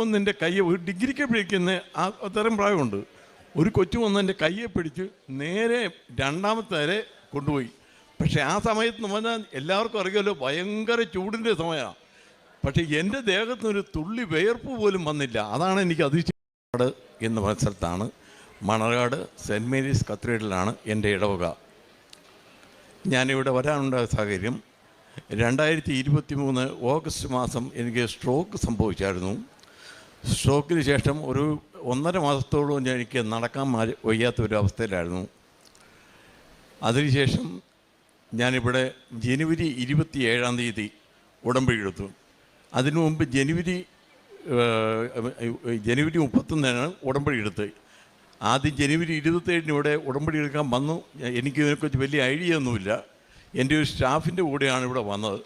വന്ന് എന്റെ കയ്യെ ഒരു ഡിഗ്രിക്ക് പിടിക്കുന്ന ആ അത്തരം പ്രായമുണ്ട്. ഒരു കൊച്ചു വന്ന് എന്റെ കയ്യെ പിടിച്ച് നേരെ രണ്ടാമത്തെ വരെ കൊണ്ടുപോയി. പക്ഷേ ആ സമയത്ത് എന്ന് പറഞ്ഞാൽ എല്ലാവർക്കും അറിയാമല്ലോ ഭയങ്കര ചൂടിന്റെ സമയമാണ്. പക്ഷേ എന്റെ ദേഹത്തിനൊരു തുള്ളി വിയർപ്പ് പോലും വന്നില്ല. അതാണ് എനിക്ക് അതിശയപ്പാട് എന്ന് പറഞ്ഞ സ്ഥലത്താണ്. മണർകാട് സെന്റ് മേരീസ് കത്തീഡ്രലാണ് എന്റെ ഇടവക. ഞാനിവിടെ വരാനുണ്ടായ സാഹചര്യം രണ്ടായിരത്തി ഇരുപത്തി മൂന്ന് ഓഗസ്റ്റ് മാസം എനിക്ക് സ്ട്രോക്ക് സംഭവിച്ചായിരുന്നു. സ്ട്രോക്കിന് ശേഷം ഒരു ഒന്നര മാസത്തോളം എനിക്ക് നടക്കാൻ വയ്യാത്ത ഒരു അവസ്ഥയിലായിരുന്നു അതിനുശേഷം ഞാനിവിടെ ജനുവരി ഇരുപത്തി ഏഴാം തീയതി ഉടമ്പടി എടുത്തു. അതിനു മുമ്പ് ജനുവരി ജനുവരി മുപ്പത്തൊന്നിനാണ് ഉടമ്പടി എടുത്തത് ആദ്യം ജനുവരി ഇരുപത്തേഴിന് ഇവിടെ ഉടമ്പടി എടുക്കാൻ വന്നു. എനിക്ക് ഇതിനെക്കുറിച്ച് വലിയ ഐഡിയ ഒന്നുമില്ല. എന്റെ ഒരു സ്റ്റാഫിന്റെ കൂടെയാണ് ഇവിടെ വന്നത്.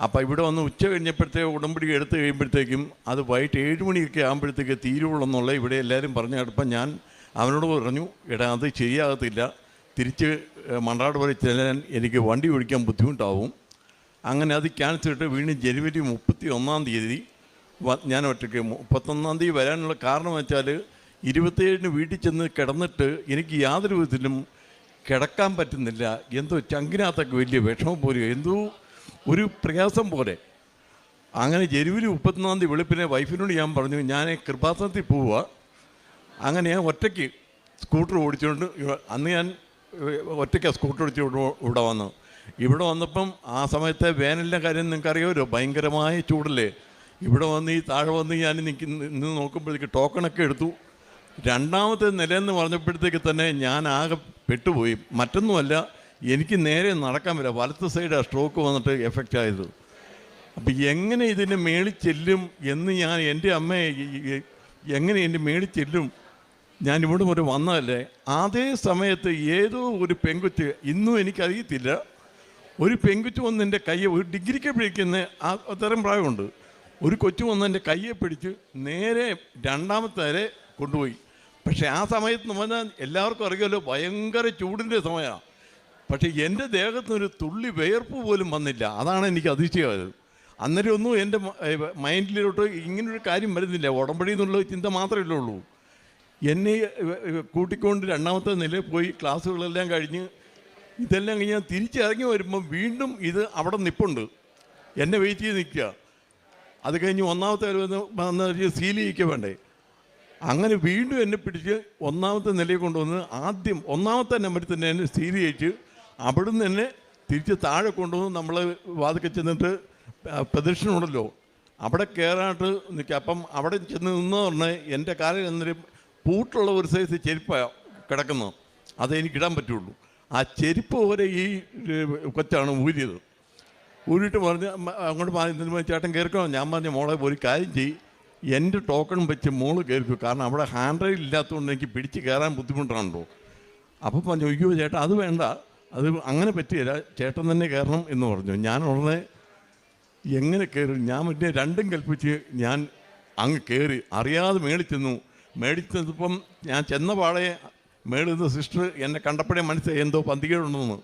അപ്പോൾ ഇവിടെ വന്ന് ഉച്ച കഴിഞ്ഞപ്പോഴത്തേ ഉടമ്പടി എടുത്തു കഴിയുമ്പോഴത്തേക്കും അത് വൈകിട്ട് ഏഴ് മണിയൊക്കെ ആകുമ്പോഴത്തേക്ക് തീരുവുള്ളൂ എന്നുള്ള ഇവിടെ എല്ലാവരും പറഞ്ഞു അടുപ്പം ഞാൻ അവനോട് പറഞ്ഞു എടാ അത് ശരിയാകത്തില്ല. തിരിച്ച് ഏഹ്, മണ്ണാട് വരെ ചെല്ലാൻ എനിക്ക് വണ്ടി ഓടിക്കാൻ ബുദ്ധിമുട്ടാവും. അങ്ങനെ അത് ക്യാൻസൽ ഇട്ട് വീണ്ടും ജനുവരി മുപ്പത്തി ഒന്നാം തീയതി ഞാൻ ഒറ്റയ്ക്ക് മുപ്പത്തൊന്നാം തീയതി വരാനുള്ള കാരണം വെച്ചാൽ ഇരുപത്തേഴിന് വീട്ടിൽ ചെന്ന് കിടന്നിട്ട് എനിക്ക് യാതൊരു വിധത്തിലും കിടക്കാൻ പറ്റുന്നില്ല. എന്തോ ചങ്കിനകത്തൊക്കെ വലിയ വിഷമം പോലും എന്തോ ഒരു പ്രയാസം പോലെ. അങ്ങനെ ജനുവരി മുപ്പത്തൊന്നാം തീയതി വെളുപ്പിനെ വൈഫിനോട് ഞാൻ പറഞ്ഞു ഞാൻ കൃപാസനത്തിൽ പോവുക. അങ്ങനെ ഞാൻ ഒറ്റയ്ക്ക് സ്കൂട്ടർ ഓടിച്ചുകൊണ്ട് അന്ന് ഞാൻ ഒറ്റയ്ക്ക് സ്കൂട്ടർ ഓടിച്ചുകൊണ്ട് ഇവിടെ വന്നു. ഇവിടെ വന്നപ്പം ആ സമയത്തെ വേനലിന്റെ കാര്യം നിങ്ങൾക്ക് അറിയാമല്ലോ ഭയങ്കരമായ ചൂടല്ലേ. ഇവിടെ വന്ന് ഈ താഴെ വന്ന് ഞാൻ നിൽക്കി നിന്ന് നോക്കുമ്പോഴത്തേക്ക് ടോക്കണൊക്കെ എടുത്തു. രണ്ടാമത്തെ നിലയെന്ന് പറഞ്ഞപ്പോഴത്തേക്ക് തന്നെ ഞാൻ ആകെ പെട്ടുപോയി. മറ്റൊന്നുമല്ല എനിക്ക് നേരെ നടക്കാൻ പറ്റില്ല വലത്ത് സൈഡാണ് സ്ട്രോക്ക് വന്നിട്ട് എഫക്റ്റ് ആയത്. അപ്പം എങ്ങനെ ഇതിന്റെ മേളിൽ ചെല്ലും എന്ന് ഞാൻ എന്റെ ഈ- എങ്ങനെ എന്റെ മേളിൽ ചെല്ലും? ഞാൻ ഇവിടെ ഒരു വന്നതല്ലേ? അതേ സമയത്ത് ഏതോ ഒരു പെങ്കുച്ച് ഇന്നും എനിക്കറിയത്തില്ല. ഒരു പെങ്കുച്ച് വന്ന് എന്റെ കയ്യെ ഒരു ഡിഗ്രിക്ക് പിടിക്കുന്ന അത്തരം പ്രായമുണ്ട്. ഒരു കൊച്ചു വന്ന് എന്റെ കയ്യെ പിടിച്ച് നേരെ രണ്ടാമത്തെ വരെ കൊണ്ടുപോയി. പക്ഷേ ആ സമയത്ത് എന്ന് പറഞ്ഞാൽ എല്ലാവർക്കും അറിയാമല്ലോ ഭയങ്കര ചൂടിന്റെ സമയമാണ്. പക്ഷേ എന്റെ ദേഹത്തൊരു തുള്ളി വിയർപ്പ് പോലും വന്നില്ല. അതാണ് എനിക്ക് അതിശയമായത് അന്നേരം ഒന്നും എന്റെ മൈൻഡിലോട്ട് ഇങ്ങനൊരു കാര്യം വരുന്നില്ല. ഉടമ്പടി എന്നുള്ള ചിന്ത മാത്രമേ ഉള്ളൂ. എന്നെ കൂട്ടിക്കൊണ്ട് രണ്ടാമത്തെ നിലയിൽ പോയി ക്ലാസ്സുകളെല്ലാം കഴിഞ്ഞ് ഇതെല്ലാം കഴിഞ്ഞ് ഞാൻ തിരിച്ചിറങ്ങി വരുമ്പോൾ വീണ്ടും ഇത് അവിടെ നിപ്പുണ്ട്. എന്നെ വെയിറ്റ് ചെയ്ത് നിൽക്കുക. അത് കഴിഞ്ഞ് ഒന്നാമത്തെ വന്ന ചെയ്യിക്കുക വേണ്ടേ. അങ്ങനെ വീണ്ടും എന്നെ പിടിച്ച് ഒന്നാമത്തെ നിലയിൽ കൊണ്ടുവന്ന് ആദ്യം ഒന്നാമത്തെ നമ്പറിൽ തന്നെ എന്നെ സീൽ ചെയ്യിച്ച് അവിടുന്ന് തന്നെ തിരിച്ച് താഴെ കൊണ്ടുവന്ന് നമ്മൾ വാതിക്കെ ചെന്നിട്ട് പ്രദക്ഷിണമുണ്ടല്ലോ. അവിടെ കയറാനായിട്ട് നിൽക്കുക അപ്പം അവിടെ ചെന്ന് നിന്ന് പറഞ്ഞാൽ എന്റെ കാലിൽ എന്നൊരു പൂട്ടുള്ള ഒരു സൈസ് ചെരുപ്പാണ് കിടക്കുന്നത് അത് എനിക്ക് ഇടാൻ പറ്റുള്ളൂ. ആ ചെരുപ്പ് വരെ ഈ കൊച്ചാണ് ഊരിയത്. ഊരിയിട്ട് പറഞ്ഞ് അങ്ങോട്ട് പറഞ്ഞു ചേട്ടൻ കയറിക്കോ ഞാൻ പറഞ്ഞ മോളെ ഒരു കാര്യം ചെയ്യും. എന്റെ ടോക്കൺ വെച്ച് മോൾ കയറിക്കും കാരണം അവിടെ ഹാൻഡ് റൈഡ് ഇല്ലാത്തതുകൊണ്ട് എനിക്ക് പിടിച്ച് കയറാൻ ബുദ്ധിമുട്ടാണല്ലോ. അപ്പോൾ പറഞ്ഞു അയ്യോ ചേട്ടാ അത് വേണ്ട. അത് അങ്ങനെ പറ്റിയില്ല. ചേട്ടൻ തന്നെ കയറണം എന്ന് പറഞ്ഞു. ഞാൻ ഉടനെ എങ്ങനെ കയറി? ഞാൻ മറ്റേ രണ്ടും കൽപ്പിച്ച് ഞാൻ അങ്ങ് കയറി. അറിയാതെ മേടിച്ചെന്നു മേടിച്ചപ്പം ഞാൻ ചെന്ന മേളുന്ന സിസ്റ്റർ എന്നെ കണ്ടപ്പോഴേ മനസ്സിലായി എന്തോ പന്തികേടുണ്ടെന്ന്.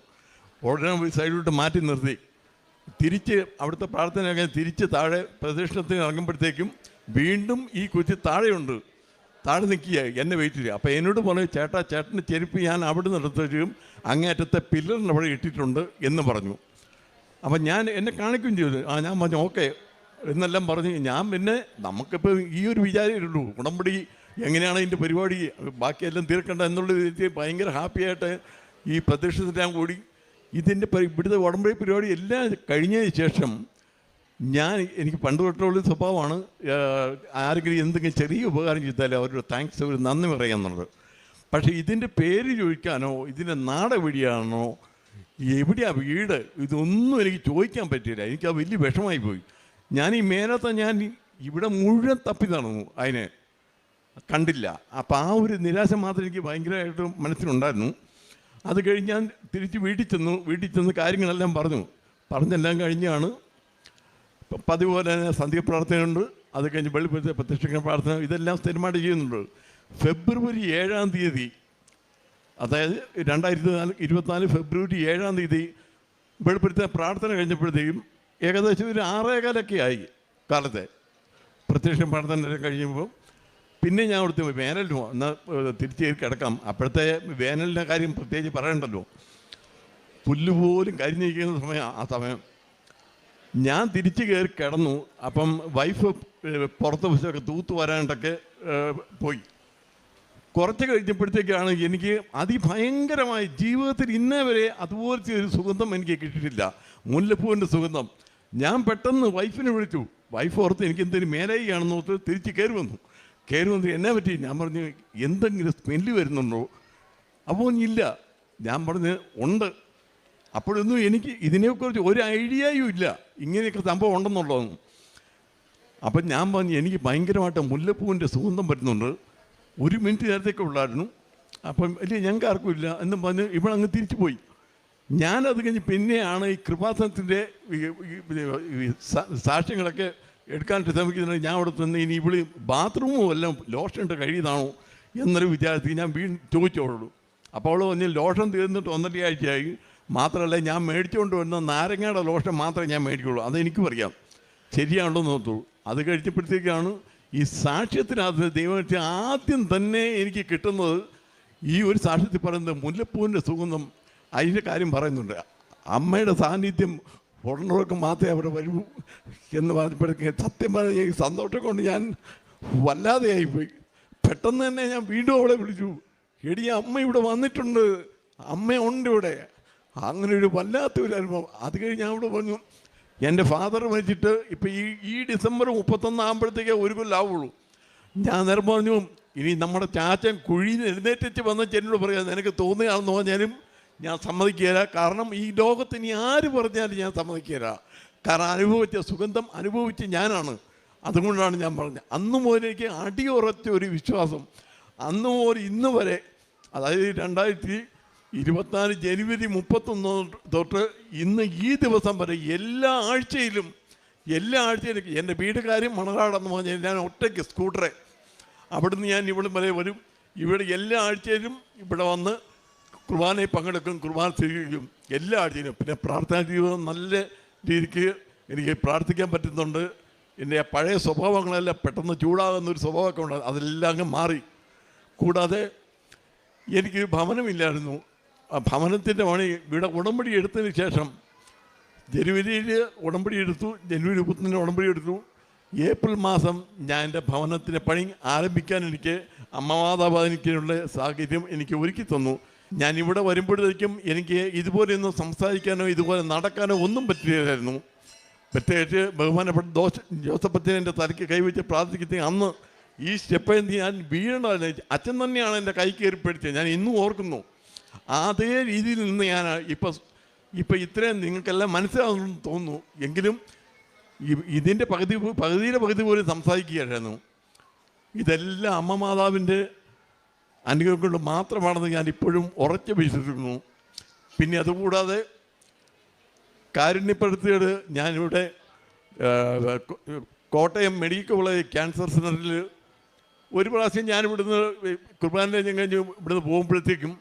ഉടനെ ഒരു സൈഡിലോട്ട് മാറ്റി നിർത്തി. തിരിച്ച് അവിടുത്തെ പ്രാർത്ഥനയൊക്കെ തിരിച്ച് താഴെ പ്രദക്ഷിണത്തിന് ഇറങ്ങുമ്പോഴത്തേക്കും വീണ്ടും ഈ കുറ്റി താഴെയുണ്ട്. താഴെ നിൽക്കുക എന്നെ വെയിറ്റ് ചെയ്യുക അപ്പോൾ എന്നോട് പറഞ്ഞു ചേട്ടാ ചേട്ടന്റെ ചെരുപ്പ് ഞാൻ അവിടെ എടുത്തും അങ്ങേറ്റത്തെ പില്ലറിന് അവിടെ ഇട്ടിട്ടുണ്ട് എന്ന് പറഞ്ഞു. അപ്പം ഞാൻ എന്നെ കാണിക്കുകയും ചെയ്തു. ആ ഞാൻ പറഞ്ഞു ഓക്കെ. എന്നെല്ലാം പറഞ്ഞു ഞാൻ പിന്നെ നമുക്കിപ്പോൾ ഈ ഒരു വിചാരമേ ഉടമ്പടി എങ്ങനെയാണ് ഇതിന്റെ പരിപാടി? ബാക്കിയെല്ലാം തീർക്കേണ്ട എന്നുള്ള രീതിയിൽ ഭയങ്കര ഹാപ്പിയായിട്ട് ഈ പ്രദക്ഷിണത്തിൽ ഞാൻ കൂടി ഇതിന്റെ ഇവിടുത്തെ ഉടമ്പടി പരിപാടി എല്ലാം കഴിഞ്ഞതിന് ശേഷം ഞാൻ എനിക്ക് പണ്ട് തൊട്ടുള്ള സ്വഭാവമാണ് ആരെങ്കിലും എന്തെങ്കിലും ചെറിയ ഉപകാരം ചെയ്താലും അവരുടെ താങ്ക്സ് ഒരു നന്ദി പറയാന്നുള്ളത് പക്ഷേ ഇതിന്റെ പേര് ചോദിക്കാനോ ഇതിന്റെ നാട് എവിടെയാണോ എവിടെയാ വീട് ഇതൊന്നും എനിക്ക് ചോദിക്കാൻ പറ്റില്ല എനിക്ക് ആ വലിയ വിഷമായി പോയി. ഞാൻ ഈ മേലത്തെ ഞാൻ ഇവിടെ മുഴുവൻ തപ്പി നടന്നു അതിനെ കണ്ടില്ല. അപ്പോൾ ആ ഒരു നിരാശ മാത്രം എനിക്ക് ഭയങ്കരമായിട്ട് മനസ്സിലുണ്ടായിരുന്നു. അത് കഴിഞ്ഞ് ഞാൻ തിരിച്ച് വീട്ടിൽ ചെന്നു. വീട്ടിൽ ചെന്ന് കാര്യങ്ങളെല്ലാം പറഞ്ഞു. പറഞ്ഞെല്ലാം കഴിഞ്ഞാണ് പതിവ് പോലെ തന്നെ സന്ധ്യ പ്രാർത്ഥനയുണ്ട്. അത് കഴിഞ്ഞ് വെള്ളിപ്പുറത്തെ പ്രത്യക്ഷ പ്രാർത്ഥന. ഇതെല്ലാം സ്ഥിരമായിട്ട് ചെയ്യുന്നുണ്ട്. ഫെബ്രുവരി ഏഴാം തീയതി അതായത് രണ്ടായിരത്തി നാല് ഇരുപത്തിനാല് ഫെബ്രുവരി ഏഴാം തീയതി വെളിപ്പെടുത്തിയ പ്രാർത്ഥന കഴിഞ്ഞപ്പോഴത്തേക്കും ഏകദേശം ഒരു ആറേകാലൊക്കെ ആയി കാലത്തെ പ്രത്യക്ഷ പ്രാർത്ഥന കഴിയുമ്പോൾ. പിന്നെ ഞാൻ അവിടുത്തെ വേനലിനോ എന്നാൽ തിരിച്ച് കിടക്കാം. അപ്പോഴത്തെ വേനലിന്റെ കാര്യം പ്രത്യേകിച്ച് പറയണ്ടല്ലോ. പുല്ലുപോലും കരിഞ്ഞിരിക്കുന്ന സമയം ആ സമയം. ഞാൻ തിരിച്ചു കയറി കിടന്നു. അപ്പം വൈഫ് പുറത്ത് വെച്ചൊക്കെ തൂത്ത് വരാണ്ടൊക്കെ പോയി. കുറച്ച് കഴിഞ്ഞപ്പോഴത്തേക്കാണ് എനിക്ക് അതിഭയങ്കരമായി ജീവിതത്തിൽ ഇന്നേ വരെ അതുപോലത്തെ ഒരു സുഗന്ധം എനിക്ക് കിട്ടിയിട്ടില്ല. മുല്ലപ്പൂവിന്റെ സുഗന്ധം. ഞാൻ പെട്ടെന്ന് വൈഫിനെ വിളിച്ചു. വൈഫ് ഓർത്ത് എനിക്ക് എന്തെങ്കിലും മേലായിയാണെന്ന് ഓർത്ത് തിരിച്ച് കയറി വന്നു. കയറി വന്നിട്ട് എന്നെ പറ്റി? ഞാൻ പറഞ്ഞു എന്തെങ്കിലും സ്മെല്ല് വരുന്നുണ്ടോ? അപ്പോൾ ഇല്ല. ഞാൻ പറഞ്ഞ് ഉണ്ട്. അപ്പോഴൊന്നും എനിക്ക് ഇതിനെക്കുറിച്ച് ഒരു ഐഡിയയും ഇല്ല. ഇങ്ങനെയൊക്കെ സംഭവം ഉണ്ടെന്നുള്ളതെന്ന് അപ്പം ഞാൻ പറഞ്ഞു എനിക്ക് ഭയങ്കരമായിട്ട് മുല്ലപ്പൂവിന്റെ സുഗന്ധം വരുന്നുണ്ട് ഒരു മിനിറ്റ് നേരത്തേക്ക് ഉള്ളായിരുന്നു. അപ്പം ഇല്ല ഞങ്ങൾക്ക് ആർക്കും ഇല്ല എന്നും പറഞ്ഞ് ഇവിടെ അങ്ങ് തിരിച്ചു പോയി. ഞാനത് കഴിഞ്ഞ് പിന്നെയാണ് ഈ കൃപാസനത്തിന്റെ സാക്ഷ്യങ്ങളൊക്കെ എടുക്കാൻ ശ്രമിക്കുന്നത്. ഞാൻ അവിടെ തന്നെ ഇനി ഇവിടെ ബാത്റൂമും എല്ലാം ലോഷൻ ഇട്ട് കഴിയുന്നതാണോ എന്നൊരു വിചാരത്തിൽ ഞാൻ വീണ്ടും ചോദിച്ചോളൂ അപ്പോൾ അവൾ പറഞ്ഞ് ലോഷൻ തീർന്നിട്ട് ഒന്നര ആഴ്ചയായി മാത്രമല്ല ഞാൻ മേടിച്ചുകൊണ്ട് വരുന്ന നാരങ്ങയുടെ ലോഷൻ മാത്രമേ ഞാൻ മേടിക്കുള്ളൂ. അതെനിക്കും അറിയാം. ശരിയാണല്ലോ നോക്കൂ. അത് കഴിച്ചപ്പോഴത്തേക്കാണ് ഈ സാക്ഷ്യത്തിനകത്ത് ദൈവത്തെ ആദ്യം തന്നെ എനിക്ക് കിട്ടുന്നത് ഈ ഒരു സാക്ഷ്യത്തിൽ പറയുന്നത് മുല്ലപ്പൂവിന്റെ സുഗന്ധം അതിന്റെ കാര്യം പറയുന്നുണ്ട്. അമ്മയുടെ സാന്നിധ്യം ഉടനൊക്കെ മാത്രമേ അവിടെ വരൂ എന്ന് പറഞ്ഞപ്പോഴേക്ക് സത്യം പറഞ്ഞ സന്തോഷം കൊണ്ട് ഞാൻ വല്ലാതെയായിപ്പോയി. പെട്ടെന്ന് തന്നെ ഞാൻ വീണ്ടും അവളെ വിളിച്ചു. എടി അമ്മ ഇവിടെ വന്നിട്ടുണ്ട്. അമ്മയുണ്ട് ഇവിടെ. അങ്ങനെ ഒരു വല്ലാത്ത ഒരു അനുഭവം. അത് കഴിഞ്ഞ് അവിടെ പറഞ്ഞു എന്റെ ഫാദർ മരിച്ചിട്ട് ഇപ്പം ഈ ഈ ഡിസംബർ മുപ്പത്തൊന്നാകുമ്പോഴത്തേക്കേ ഒരു കൊല്ലാവുള്ളൂ ഞാൻ നേരം പറഞ്ഞു ഇനി നമ്മുടെ ചാച്ചൻ കുഴിയിൽ എഴുന്നേറ്റിച്ച് വന്ന ചെന്നോട് പറയാം നിനക്ക് തോന്നുകയാണെന്ന് പറഞ്ഞാലും ഞാൻ സമ്മതിക്കുകയില്ല. കാരണം ഈ ലോകത്ത് ഇനി ആര് പറഞ്ഞാലും ഞാൻ സമ്മതിക്കുകയില്ല. കാരണം അനുഭവിച്ച സുഗന്ധം അനുഭവിച്ച് ഞാനാണ്. അതുകൊണ്ടാണ് ഞാൻ പറഞ്ഞത്. അന്ന് മുതൽ അടിയുറച്ച ഒരു വിശ്വാസം. അന്ന് മുതൽ ഇന്ന് വരെ അതായത് രണ്ടായിരത്തി ഇരുപത്തിനാല് ജനുവരി മുപ്പത്തൊന്ന് തൊട്ട് ഇന്ന് ഈ ദിവസം വരെ എല്ലാ ആഴ്ചയിലും എല്ലാ ആഴ്ചയിലും എന്റെ വീടുകാരും മണകാടെന്ന് പറഞ്ഞാൽ ഞാൻ ഒറ്റയ്ക്ക് സ്കൂട്ടറെ. അവിടുന്ന് ഞാൻ ഇവിടെ വരെ വരും. ഇവിടെ എല്ലാ ആഴ്ചയിലും ഇവിടെ വന്ന് കുർബാനയിൽ പങ്കെടുക്കും കുർബാന സ്വീകരിക്കും. എല്ലാ ആഴ്ചയിലും. പിന്നെ പ്രാർത്ഥനാ ജീവിതം നല്ല രീതിക്ക് എനിക്ക് പ്രാർത്ഥിക്കാൻ പറ്റുന്നുണ്ട്. എന്റെ പഴയ സ്വഭാവങ്ങളെല്ലാം പെട്ടെന്ന് ചൂടാകുന്ന ഒരു സ്വഭാവമൊക്കെ ഉണ്ടായിരുന്നു അതെല്ലാം അങ്ങ് മാറി. കൂടാതെ എനിക്ക് ഭവനമില്ലായിരുന്നു. ഭവനത്തിന്റെ പണി ഇവിടെ ഉടമ്പടി എടുത്തതിന് ശേഷം ജനുവരിയിൽ ഉടമ്പടി എടുത്തു ജനുവരി മുപ്പത്തിന് ഉടമ്പടി എടുത്തു. ഏപ്രിൽ മാസം ഞാൻ എന്റെ ഭവനത്തിന്റെ പണി ആരംഭിക്കാൻ എനിക്ക് അമ്മമാതാപാതിനുള്ള സാഹചര്യം എനിക്ക് ഒരുക്കി തന്നു. ഞാൻ ഇവിടെ വരുമ്പോഴത്തേക്കും എനിക്ക് ഇതുപോലെയൊന്നും സംസാരിക്കാനോ ഇതുപോലെ നടക്കാനോ ഒന്നും പറ്റില്ലായിരുന്നു. പ്രത്യേകിച്ച് ബഹുമാനപ്പെട്ട ദോഷ ജോസഫത്തിന് എന്റെ തലയ്ക്ക് കൈവച്ച് പ്രാർത്ഥിക്കുന്ന അന്ന് ഈ സ്റ്റെപ്പ് ഞാൻ വീണതാണ് അച്ഛൻ തന്നെയാണ് എന്റെ കൈ കയറി ഞാൻ ഇന്നും ഓർക്കുന്നു. അതേ രീതിയിൽ നിന്ന് ഞാൻ ഇപ്പം ഇപ്പം ഇത്രയും നിങ്ങൾക്കെല്ലാം മനസ്സിലാവുന്നു തോന്നുന്നു. എങ്കിലും ഇതിന്റെ പകുതി പകുതിയുടെ പകുതി പോലും സംസാരിക്കുകയായിരുന്നു. ഇതെല്ലാം അമ്മ മാതാവിന്റെ അനുഗ്രഹം കൊണ്ട് മാത്രമാണെന്ന് ഞാൻ ഇപ്പോഴും ഉറച്ചു വിശ്വസിക്കുന്നു. പിന്നെ അതുകൂടാതെ കാരുണ്യപ്പെടുത്തിയത് ഞാനിവിടെ കോട്ടയം മെഡിക്കൽ കോളേജ് ക്യാൻസർ സെന്ററിൽ ഒരു പ്രാവശ്യം ഞാൻ ഇവിടുന്ന് കുർബാന കഴിഞ്ഞ് ഇവിടുന്ന് പോകുമ്പോഴത്തേക്കും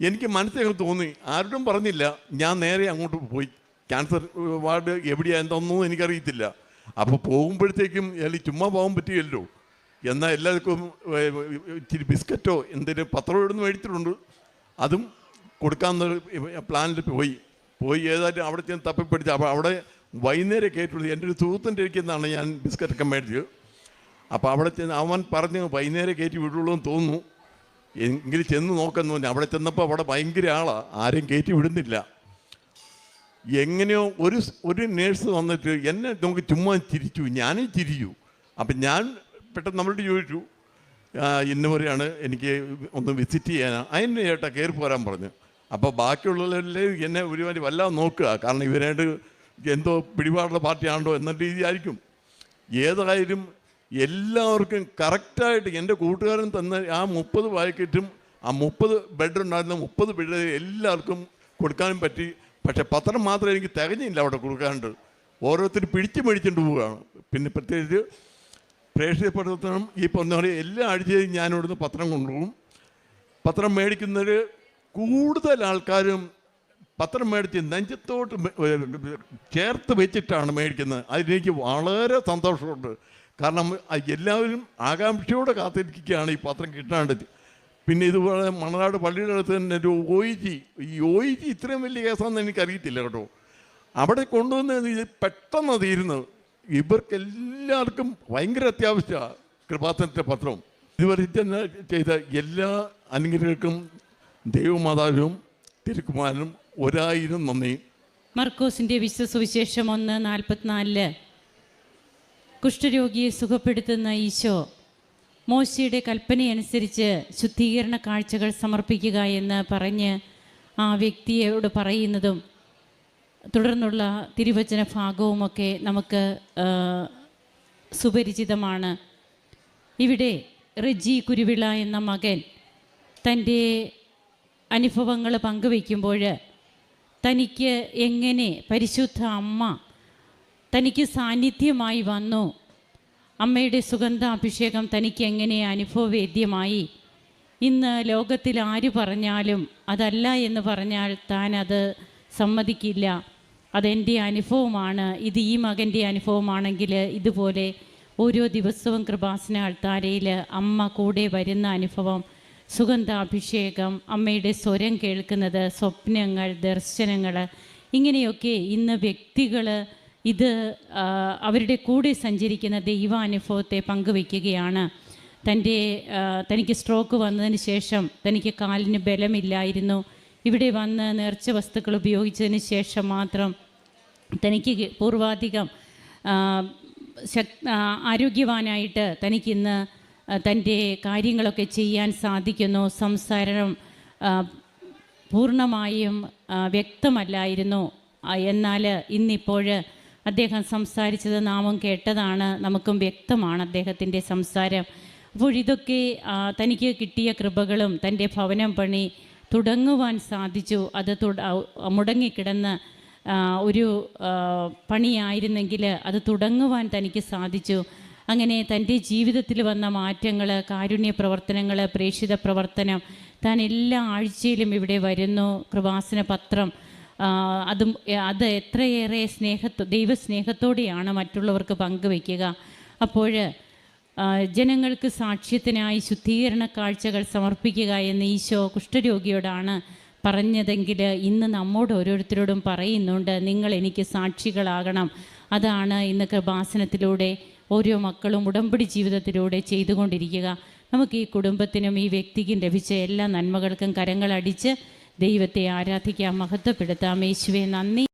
എനിക്ക് മനസ്സിൽ തോന്നി. ആരോടും പറഞ്ഞില്ല. ഞാൻ നേരെ അങ്ങോട്ട് പോയി. ക്യാൻസർ വാർഡ് എവിടെയാ എന്തൊന്നും എനിക്കറിയത്തില്ല. അപ്പോൾ പോകുമ്പോഴത്തേക്കും അല്ലെങ്കിൽ ചുമ്മാ പോകാൻ പറ്റുകയല്ലോ എന്നാൽ എല്ലാവർക്കും ഇച്ചിരി ബിസ്ക്കറ്റോ എന്തെങ്കിലും പത്രം ഇടുന്ന് മേടിച്ചിട്ടുണ്ട്. അതും കൊടുക്കാമെന്നൊരു പ്ലാനിൽ പോയി. പോയി ഏതായാലും അവിടെ ചെന്ന് തപ്പിപ്പിടിച്ച് അപ്പോൾ അവിടെ വൈകുന്നേരം കയറ്റുള്ളൂ എന്റെ ഒരു സുഹൃത്തിന്റെ ഇരിക്കുന്നതാണ് ഞാൻ ബിസ്ക്കറ്റൊക്കെ മേടിച്ചത്. അപ്പോൾ അവിടെ ചെന്ന് അവൻ പറഞ്ഞ് വൈകുന്നേരം കയറ്റി വിടുള്ളൂ എന്ന് തോന്നുന്നു. എങ്കിലും ചെന്ന് നോക്കുന്നു. അവിടെ ചെന്നപ്പോൾ അവിടെ ഭയങ്കര ആളാണ് ആരും കയറ്റി വിടുന്നില്ല. എങ്ങനെയോ ഒരു ഒരു നേഴ്സ് വന്നിട്ട് എന്നെ നമുക്ക് ചുമ്മാ ചിരിച്ചു. ഞാനും ചിരിച്ചു. അപ്പം ഞാൻ പെട്ടെന്ന് നമ്മളോട് ചോദിച്ചു "ആ, ഇന്ന പോലെയാണ്. എനിക്ക് ഒന്ന് വിസിറ്റ് ചെയ്യാനാണ് അതിന് ചേട്ടാ കയറി പോരാൻ പറഞ്ഞു. അപ്പോൾ ബാക്കിയുള്ളവരെല്ലാം എന്നെ ഒരുമാതിരി വല്ലാതെ നോക്കുക. കാരണം ഇവരായിട്ട് എന്തോ പിടിപാടുള്ള പാർട്ടിയാണല്ലോ എന്ന രീതിയായിരിക്കും. ഏതായാലും എല്ലാവർക്കും കറക്റ്റായിട്ട് എന്റെ കൂട്ടുകാരൻ തന്ന ആ മുപ്പത് പാക്കറ്റും ആ മുപ്പത് ബെഡ് ഉണ്ടായിരുന്ന മുപ്പത് ബെഡ് എല്ലാവർക്കും കൊടുക്കാനും പറ്റി. പക്ഷെ പത്രം മാത്രം എനിക്ക് തികഞ്ഞില്ല അവിടെ കൊടുക്കാണ്ട്. ഓരോരുത്തർ പിടിച്ചു മേടിച്ചുകൊണ്ട് പോവുകയാണ്. പിന്നെ പ്രത്യേകിച്ച് പ്രേക്ഷക പത്രത്തിനും ഈ പറഞ്ഞ പോലെ എല്ലാ ആഴ്ചയും ഞാൻ ഇവിടുന്ന് പത്രം കൊണ്ടുപോകും. പത്രം മേടിക്കുന്നവർ കൂടുതൽ ആൾക്കാരും പത്രം മേടിച്ച് നെഞ്ചത്തോട്ട് ചേർത്ത് വെച്ചിട്ടാണ് മേടിക്കുന്നത്. അതിലെനിക്ക് വളരെ സന്തോഷമുണ്ട്. കാരണം എല്ലാവരും ആകാംക്ഷയോടെ കാത്തിരിക്കുകയാണ് ഈ പത്രം കിട്ടാണ്ട് പിന്നെ ഇതുപോലെ മണനാട് പള്ളിയുടെ അടുത്ത് തന്നെ ഒരു ഒ ജി ഈ ഒ ജി ഇത്രയും വലിയ കേസാണെന്ന് എനിക്കറിയത്തില്ല കേട്ടോ. അവിടെ കൊണ്ടുവന്ന് പെട്ടെന്ന് തീരുന്നത്. ഇവർക്ക് എല്ലാവർക്കും ഭയങ്കര അത്യാവശ്യമാണ് കൃപാസനത്തിന്റെ പത്രം. ഇതുവരെ തന്നെ ചെയ്ത എല്ലാ അനുഗ്രഹങ്ങൾക്കും ദൈവമാതാവിനും തിരുക്കുമാരനും ഒരായിരം നന്ദി. മർക്കോസിന്റെ വിശ്വസുവിശേഷം ഒന്ന് നാൽപ്പത്തിനാലിൽ. കുഷ്ഠരോഗിയെ സുഖപ്പെടുത്തുന്ന ഈശോ മോശയുടെ കൽപ്പനയനുസരിച്ച് ശുദ്ധീകരണ കാഴ്ചകൾ സമർപ്പിക്കുക എന്ന് പറഞ്ഞ് ആ വ്യക്തിയോട് പറയുന്നതും തുടർന്നുള്ള തിരുവചന ഭാഗവുമൊക്കെ നമുക്ക് സുപരിചിതമാണ്. ഇവിടെ റെജി കുരുവിള എന്ന മകൻ തന്റെ അനുഭവങ്ങൾ പങ്കുവയ്ക്കുമ്പോൾ തനിക്ക് എങ്ങനെ പരിശുദ്ധ അമ്മ തനിക്ക് സാന്നിധ്യമായി വന്നു. അമ്മയുടെ സുഗന്ധ അഭിഷേകം തനിക്ക് എങ്ങനെ അനുഭവവേദ്യമായി? ഇന്ന് ലോകത്തിൽ ആര് പറഞ്ഞാലും അതല്ല എന്ന് പറഞ്ഞാൽ താൻ അത് സമ്മതിക്കില്ല. അതെന്റെ അനുഭവമാണ്. ഇത് ഈ മകന്റെ അനുഭവമാണെങ്കിൽ ഇതുപോലെ ഓരോ ദിവസവും കൃപാസന അൾത്താരയിൽ അമ്മ കൂടെ വരുന്ന അനുഭവം സുഗന്ധാഭിഷേകം അമ്മയുടെ സ്വരം കേൾക്കുന്നത് സ്വപ്നങ്ങൾ ദർശനങ്ങൾ ഇങ്ങനെയൊക്കെ ഇന്ന് വ്യക്തികൾ ഇത് അവരുടെ കൂടെ സഞ്ചരിക്കുന്ന ദൈവാനുഭവത്തെ പങ്കുവയ്ക്കുകയാണ്. തന്റെ തനിക്ക് സ്ട്രോക്ക് വന്നതിന് ശേഷം തനിക്ക് കാലിന് ബലമില്ലായിരുന്നു. ഇവിടെ വന്ന് നേർച്ച വസ്തുക്കൾ ഉപയോഗിച്ചതിന് ശേഷം മാത്രം തനിക്ക് പൂർവാധികം ആരോഗ്യവാനായിട്ട് തനിക്കിന്ന് തന്റെ കാര്യങ്ങളൊക്കെ ചെയ്യാൻ സാധിക്കുന്നു. സംസാരം പൂർണമായും വ്യക്തമല്ലായിരുന്നു. എന്നാൽ ഇന്നിപ്പോൾ അദ്ദേഹം സംസാരിച്ചത് നാമം കേട്ടതാണ് നമുക്കും വ്യക്തമാണ് അദ്ദേഹത്തിന്റെ സംസാരം. അപ്പോൾ ഇതൊക്കെ തനിക്ക് കിട്ടിയ കൃപകളും തന്റെ ഭവനം പണി തുടങ്ങുവാൻ സാധിച്ചു. അത് തുട മുടങ്ങിക്കിടന്ന് ഒരു പണിയായിരുന്നെങ്കിൽ അത് തുടങ്ങുവാൻ തനിക്ക് സാധിച്ചു. അങ്ങനെ തന്റെ ജീവിതത്തിൽ വന്ന മാറ്റങ്ങൾ കാരുണ്യ പ്രവർത്തനങ്ങൾ പ്രേക്ഷിത പ്രവർത്തനം താൻ എല്ലാ ആഴ്ചയിലും ഇവിടെ വരുന്നു. കൃപാസന പത്രം അതും അത് എത്രയേറെ സ്നേഹത്തോ ദൈവസ്നേഹത്തോടെയാണ് മറ്റുള്ളവർക്ക് പങ്കുവയ്ക്കുക. അപ്പോൾ ജനങ്ങൾക്ക് സാക്ഷ്യത്തിനായി ശുദ്ധീകരണ കാഴ്ചകൾ സമർപ്പിക്കുക എന്ന് ഈശോ കുഷ്ഠരോഗിയോടാണ് പറഞ്ഞതെങ്കിൽ ഇന്ന് നമ്മോട് ഓരോരുത്തരോടും പറയുന്നുണ്ട് നിങ്ങൾ എനിക്ക് സാക്ഷികളാകണം. അതാണ് ഇന്ന് കൃപാസനത്തിലൂടെ ഓരോ മക്കളും ഉടമ്പടി ജീവിതത്തിലൂടെ ചെയ്തുകൊണ്ടിരിക്കുക. നമുക്ക് ഈ കുടുംബത്തിനും ഈ വ്യക്തിക്കും ലഭിച്ച എല്ലാ നന്മകൾക്കും കരങ്ങളടിച്ച് ദൈവത്തെ ആരാധിക്കാം മഹത്വപ്പെടുത്താം. യേശുവെ നന്ദി.